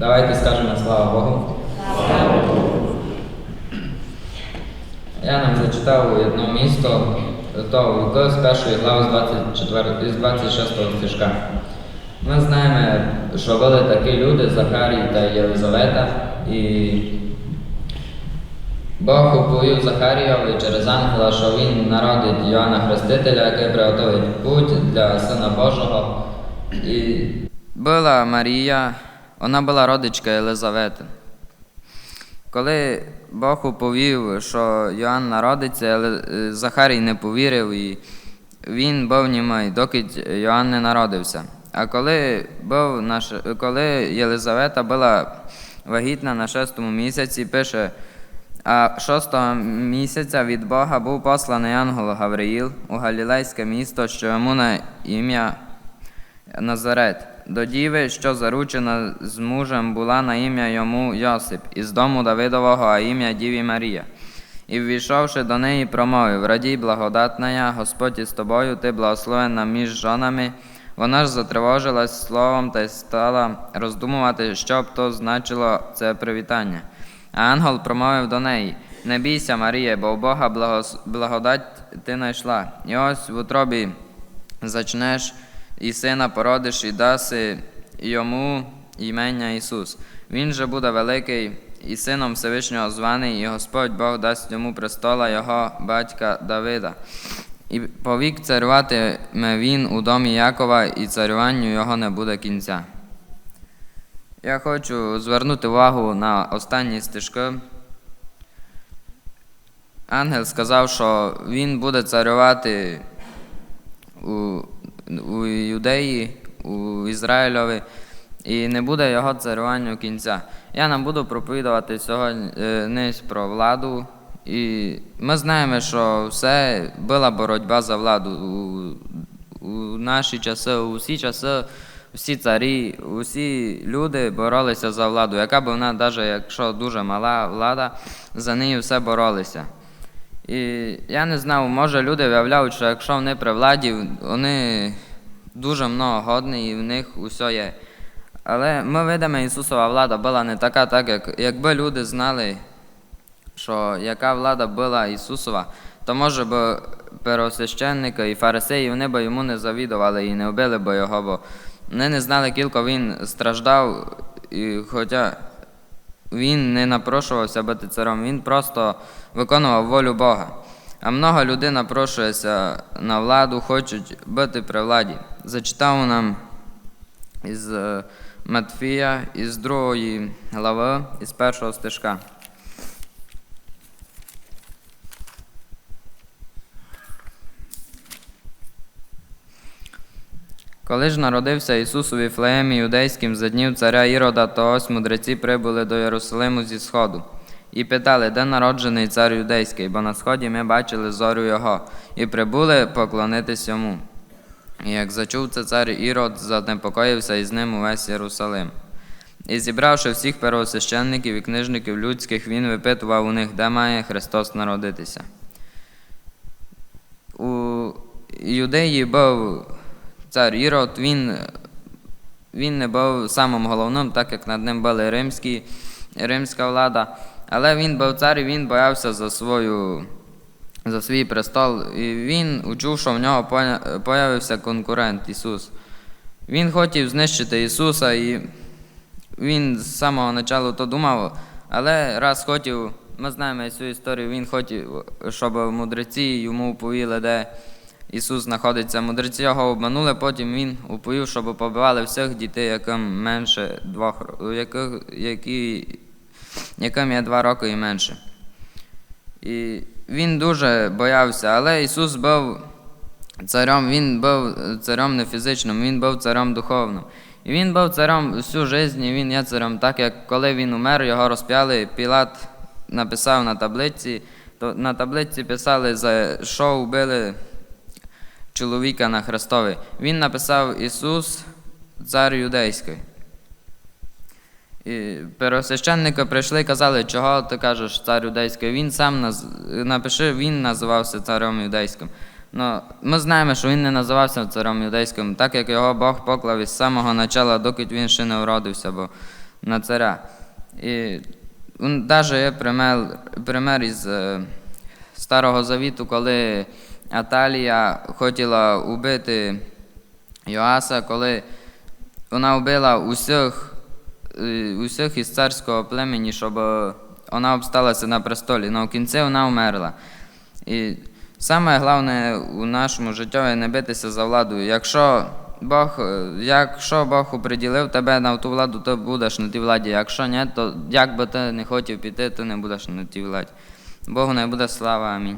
Давайте скажемо слава Богу. Я нам зачитав одне місто того Луки з першої глави з 24, з 26 стишка. Ми знаємо, що були такі люди, Захарій та Єлизавета, і Бог оповів Захаріові через ангела, що він народить Йоанна Хрестителя, який приготовить путь для Сина Божого. І була Марія, вона була родичка Єлизавети. Коли Бог оповів, що Йоанн народиться, але е, Захарій не повірив, і він був німий, доки Йоанн не народився. А коли, був наш, коли Єлизавета була вагітна на шестому місяці, пише, а шостого місяця від Бога був посланий ангел Гавриїл у Галілейське місто, що йому на ім'я Назарет, до діви, що заручена з мужем була на ім'я йому Йосип, із дому Давидового, а ім'я Діві Марія. І ввійшовши до неї, промовив: Радій, благодатна, я, Господь із тобою, ти благословена між жонами. Вона ж затривожилась словом та й стала роздумувати, що б то значило це привітання. А ангел промовив до неї: Не бійся, Марія, бо у Бога благодать ти знайшла. І ось в утробі зачнеш і сина породиш, і даси йому імення Ісус. Він же буде великий і сином Всевишнього званий, і Господь Бог дасть йому престола його батька Давида. І повік царюватиме він у домі Якова, і царюванню його не буде кінця. Я хочу звернути увагу на останні стежки. Ангел сказав, що він буде царювати у, Юдеї, у Ізраїльові, і не буде його царюванню кінця. Я нам буду проповідувати сьогодні е, про владу. І ми знаємо, що все була боротьба за владу. У, у наші часи, у всі часи, всі царі, усі люди боролися за владу. Яка б вона, навіть якщо дуже мала влада, за нею все боролися. І я не знав, може люди виявляють, що якщо вони при владі, вони дуже много годні і в них усе є. Але ми видимо, Ісусова влада була не така, так як якби люди знали, що яка влада була Ісусова, то може б первосвященника і фарисеї вони б йому не завідували і не вбили б його, бо вони не знали, кілько він страждав, і хоча він не напрошувався бути царем, він просто виконував волю Бога. А много людей напрошується на владу, хочуть бути при владі. Зачитав нам із е, Матфія, із другої глави, із першого стежка. Коли ж народився Ісус у Віфлеємі юдейським за днів царя Ірода, то ось мудреці прибули до Єрусалиму зі сходу. І питали, де народжений цар юдейський, бо на сході ми бачили зорю його, і прибули поклонитись йому. І як зачув це цар Ірод, занепокоївся із ним увесь Єрусалим. І зібравши всіх первосвященників і книжників людських, він випитував у них, де має Христос народитися. У Юдеї був цар Ірод, він, він не був самим головним, так як над ним були римські, римська влада. Але він був цар і він боявся за свою за свій престол. І він учув, що в нього появився конкурент Ісус. Він хотів знищити Ісуса, і він з самого початку то думав, але раз хотів, ми знаємо цю історію, він хотів, щоб мудреці йому оповіли, де Ісус знаходиться. Мудреці його обманули, потім він оповів, щоб побивали всіх дітей, яким менше двох які, яким є два роки і менше. І він дуже боявся, але Ісус був царем, він був царем не фізичним, він був царем духовним. І він був царем всю життя, і він є царем, так як коли він умер, його розп'яли, Пілат написав на таблиці, то на таблиці писали, за що вбили чоловіка на Христові. Він написав Ісус, цар юдейський. І первосвященники прийшли і казали, чого ти кажеш цар юдейський. Він сам наз... напиши, він називався царем юдейським. Ну, ми знаємо, що він не називався царем юдейським, так як його Бог поклав із самого начала, доки він ще не уродився, бо на царя. І навіть є пример, пример із е, Старого Завіту, коли Аталія хотіла убити Йоаса, коли вона вбила усіх, усіх із царського племені, щоб е, вона обсталася на престолі. Але в кінці вона вмерла. І саме головне у нашому житті не битися за владу. Якщо Бог, е, якщо Бог оприділив тебе на ту владу, то будеш на тій владі. Якщо ні, то як би ти не хотів піти, ти не будеш на тій владі. Богу не буде слава. Амінь.